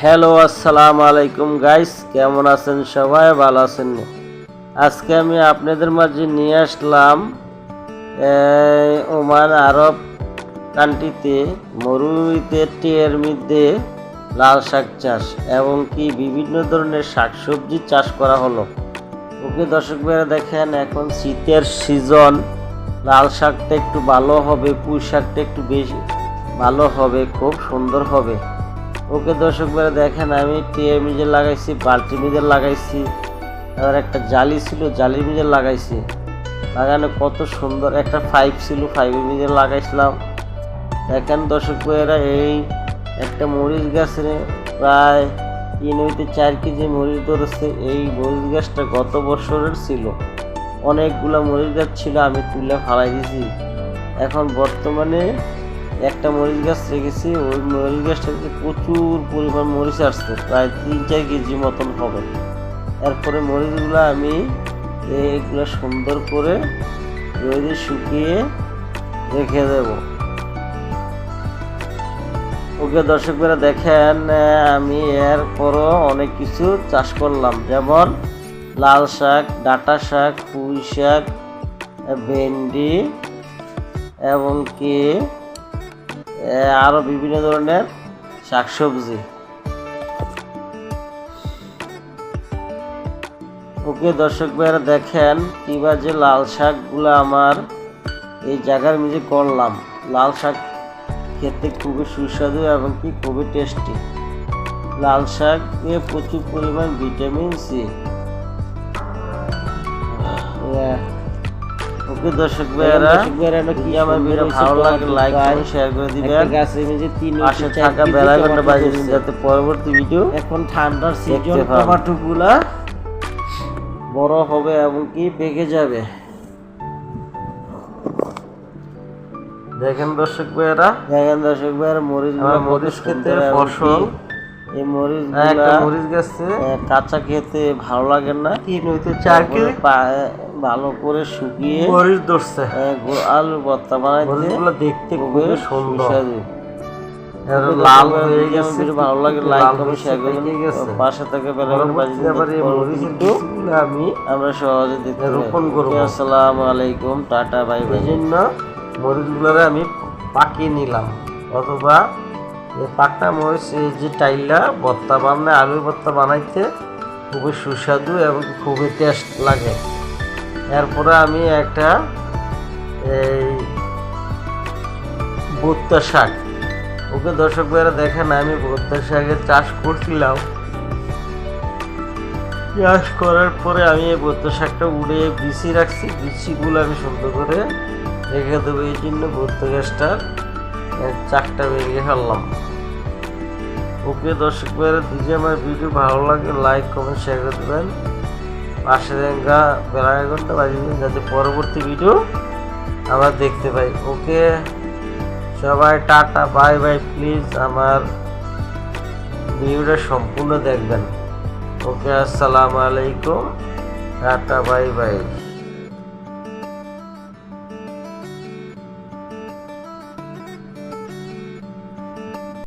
Hello আসসালামু আলাইকুম guys কেমন আছেন সবাই? ভালো আছেন? আজকে আমি আপনাদের মাঝে নিয়ে আসলাম ওমান আরব কান্ট্রিতে মরুভূমিতে টিয়ের মধ্যে লাল শাক চাষ এবং কি বিভিন্ন ধরনের শাকসবজি চাষ করা হলো। ওকে, দর্শক ভাইরা দেখেন, এখন শীতের সিজন লাল শাকটা একটু ভালো হবে, পুঁই শাকটা একটু বেশি ভালো হবে, খুব সুন্দর হবে। ওকে দর্শক ভাইরা দেখেন, আমি টিয়ে মিজে লাগাইছি, বালতি মিজে লাগাইছি আর একটা জালি ছিল, জালি মিজে লাগাইছি। লাগানো কত সুন্দর, একটা ফাইভ ছিল ফাইভের মিজে লাগাইছিলাম। দেখেন দর্শক ভাইয়েরা, এই একটা মরিচ গাছে প্রায় তিন হইতে চার কেজি মরিচ ধরেছে। এই মরিচ গাছটা গত বছরের ছিল। অনেকগুলা মরিচ গাছ ছিল, আমি তুলে ফালাই দিয়েছি এখন বর্তমানে একটা মরিচ গাছ রেখেছি, ওই মরিচ গাছটাতে প্রচুর পরিমাণ মরিচ আসছে, প্রায় তিন চার কেজি মতন হবে। এরপরে মরিচগুলো আমি এইগুলো সুন্দর করে রোদে শুকিয়ে রেখে দেব। ওকে দর্শকরা দেখেন আমি এরপরও অনেক কিছু চাষ করলাম, যেমন লাল শাক, ডাঁটা শাক, পুঁই শাক ভেন্ডি, এবং কি আরও বিভিন্ন ধরনের শাকসবজি। ওকে দর্শক ভাইরা দেখেন, কিবা যে লাল শাকগুলো আমার এই জায়গার মধ্যে করলাম। লাল শাক খেতে খুবই সুস্বাদু এবং কি খুবই টেস্টি লাল শাক শাকে প্রচুর পরিমাণ ভিটামিন সি। ওকে দর্শক ভাইরা কি আমার ভিডিও ভালো লাগে লাইক করে শেয়ার করে দিবেন গাছের মধ্যে তিন পাশে থাকা বেলা ঘণ্টা বাজিয়ে যাতে পরবর্তী ভিডিও এখন ঠান্ডার সিজন দেখতে পান। টমেটো গুলা বড় হবে এবং কি পেকে যাবে দেখেন দর্শক ভাইয়েরা দেখেন দর্শক ভাইয়েরা মরিচ মরিচ খেতে ফসল। এই মরিচ একটা মরিচ গাছে। কাঁচা খেতে ভালো লাগে না। তিন হইতে চার কেজি? ভালো করে শুকিয়ে মরিচ ধরছে। ভর্তা বানাইতে দেখতে খুবই সুন্দর। লাল হয়ে গেছে। ভালো লাগে লাইক কমেন্ট শেয়ার। পাশে থেকে আমি আমরা সহজে দিতে রোপণ করব। আসসালামু আলাইকুম টাটা বাই বাই। এই জন্য মরিচগুলোরে আমি পাকিয়ে নিলাম অথবা পাকটা মরিচ এই যে টাইলা ভর্তা বানায় আলুর ভর্তা বানাইতে খুবই সুস্বাদু এবং খুবই টেস্ট লাগে। এরপরে আমি একটা, এই ভুট্টা শাক। ওকে দর্শক ভাইরা দেখেন, আমি ভুট্টা শাকের চাষ করছিলাম। চাষ করার পরে আমি এই ভুট্টা শাকটা উড়ে বিছি রাখছি। বিচিগুলো আমি সুন্দর করে রেখে দেবো। এই জন্য ভুট্টা গাছটার চাকটা বেরিয়ে ফেললাম। ওকে দর্শক ভাইরা, যদি আমার ভিডিও ভালো লাগে লাইক কমেন্ট শেয়ার করে দেবেন। পাশে বেলা ঘণ্টা বাজিয়ে দিন যাতে পরবর্তী ভিডিও আমরা দেখতে পাই। ওকে, সবাই টাটা বাই বাই প্লিজ আমার ভিডিওটা সম্পূর্ণ দেখবেন। ওকে, আসসালামু আলাইকুম। Tata bye bye